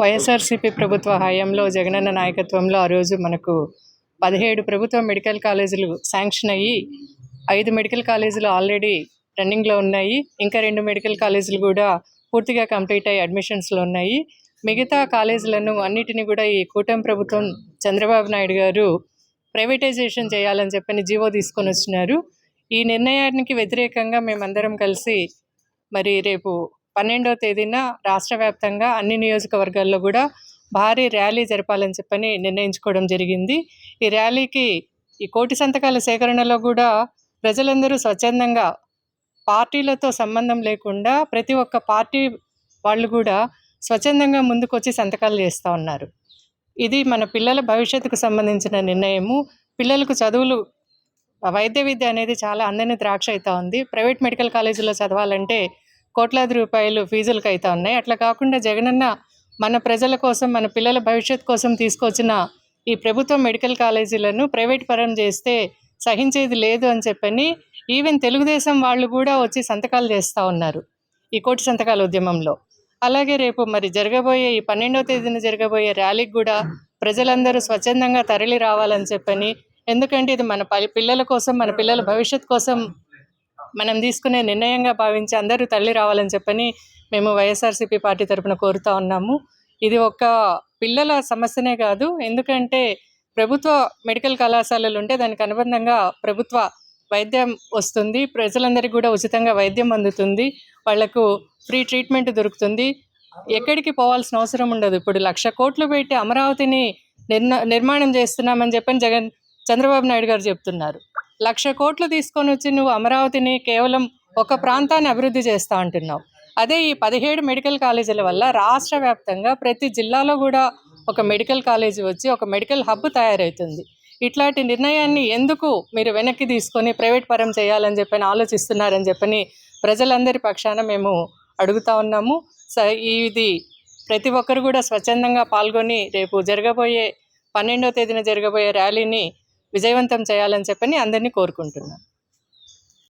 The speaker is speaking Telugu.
వైఎస్ఆర్సీపీ ప్రభుత్వ హయాంలో జగనన్న నాయకత్వంలో ఆ రోజు మనకు పదిహేడు ప్రభుత్వ మెడికల్ కాలేజీలు శాంక్షన్ అయ్యి ఐదు మెడికల్ కాలేజీలు ఆల్రెడీ రన్నింగ్లో ఉన్నాయి. ఇంకా రెండు మెడికల్ కాలేజీలు కూడా పూర్తిగా కంప్లీట్ అయ్యి అడ్మిషన్స్లో ఉన్నాయి. మిగతా కాలేజీలను అన్నిటిని కూడా ఈ కూటమి ప్రభుత్వం చంద్రబాబు నాయుడు గారు ప్రైవేటైజేషన్ చేయాలని చెప్పని జీవో తీసుకొని వచ్చినారు. ఈ నిర్ణయానికి వ్యతిరేకంగా మేమందరం కలిసి మరి రేపు పన్నెండవ తేదీన రాష్ట్ర వ్యాప్తంగా అన్ని నియోజకవర్గాల్లో కూడా భారీ ర్యాలీ జరపాలని చెప్పని నిర్ణయించుకోవడం జరిగింది. ఈ ర్యాలీకి ఈ కోటి సంతకాల సేకరణలో కూడా ప్రజలందరూ స్వచ్ఛందంగా పార్టీలతో సంబంధం లేకుండా ప్రతి ఒక్క పార్టీ వాళ్ళు కూడా స్వచ్ఛందంగా ముందుకొచ్చి సంతకాలు చేస్తూ ఉన్నారు. ఇది మన పిల్లల భవిష్యత్తుకు సంబంధించిన నిర్ణయము. పిల్లలకు చదువులు వైద్య విద్య అనేది చాలా అందని ద్రాక్ష అవుతూ ఉంది. ప్రైవేట్ మెడికల్ కాలేజీలో చదవాలంటే కోట్లాది రూపాయలు ఫీజులకు అవుతా ఉన్నాయి. అట్లా కాకుండా జగనన్న మన ప్రజల కోసం మన పిల్లల భవిష్యత్ కోసం తీసుకొచ్చిన ఈ ప్రభుత్వ మెడికల్ కాలేజీలను ప్రైవేట్ పరం చేస్తే సహించేది లేదు అని చెప్పని ఈవెన్ తెలుగుదేశం వాళ్ళు కూడా వచ్చి సంతకాలు చేస్తూ ఉన్నారు ఈ కోటి సంతకాల ఉద్యమంలో. అలాగే రేపు మరి జరగబోయే ఈ పన్నెండవ తేదీన జరగబోయే ర్యాలీకి కూడా ప్రజలందరూ స్వచ్ఛందంగా తరలి రావాలని చెప్పని ఎందుకంటే ఇది మన ప- పిల్లల కోసం మన పిల్లల భవిష్యత్ కోసం మనం తీసుకునే నిర్ణయంగా భావించి అందరూ తల్లి రావాలని చెప్పని మేము వైఎస్ఆర్సీపీ పార్టీ తరపున కోరుతా ఉన్నాము. ఇది ఒక పిల్లల సమస్యనే కాదు. ఎందుకంటే ప్రభుత్వ మెడికల్ కళాశాలలు ఉంటే దానికి అనుబంధంగా ప్రభుత్వ వైద్యం వస్తుంది. ప్రజలందరికీ కూడా ఉచితంగా వైద్యం అందుతుంది. వాళ్ళకు ఫ్రీ ట్రీట్మెంట్ దొరుకుతుంది. ఎక్కడికి పోవాల్సిన అవసరం ఉండదు. ఇప్పుడు లక్ష కోట్లు పెట్టి అమరావతిని నిర్ణ నిర్మాణం చేస్తున్నామని చెప్పని జగన్ చంద్రబాబు నాయుడు గారు చెప్తున్నారు. లక్ష కోట్లు తీసుకొని వచ్చి నువ్వు అమరావతిని కేవలం ఒక ప్రాంతాన్ని అభివృద్ధి చేస్తా అంటున్నావు. అదే ఈ పదిహేడు మెడికల్ కాలేజీల వల్ల రాష్ట్ర వ్యాప్తంగా ప్రతి జిల్లాలో కూడా ఒక మెడికల్ కాలేజీ వచ్చి ఒక మెడికల్ హబ్ తయారవుతుంది ఇట్లాంటి నిర్ణయాన్ని ఎందుకు మీరు వెనక్కి తీసుకొని ప్రైవేట్ పరం చేయాలని చెప్పని ఆలోచిస్తున్నారని చెప్పని ప్రజలందరి పక్షాన మేము అడుగుతా ఉన్నాము. స ఇది ప్రతి ఒక్కరు కూడా స్వచ్ఛందంగా పాల్గొని రేపు జరగబోయే పన్నెండో తేదీన జరగబోయే ర్యాలీని విజయవంతం చేయాలని చెప్పని అందరినీ కోరుకుంటున్నాను.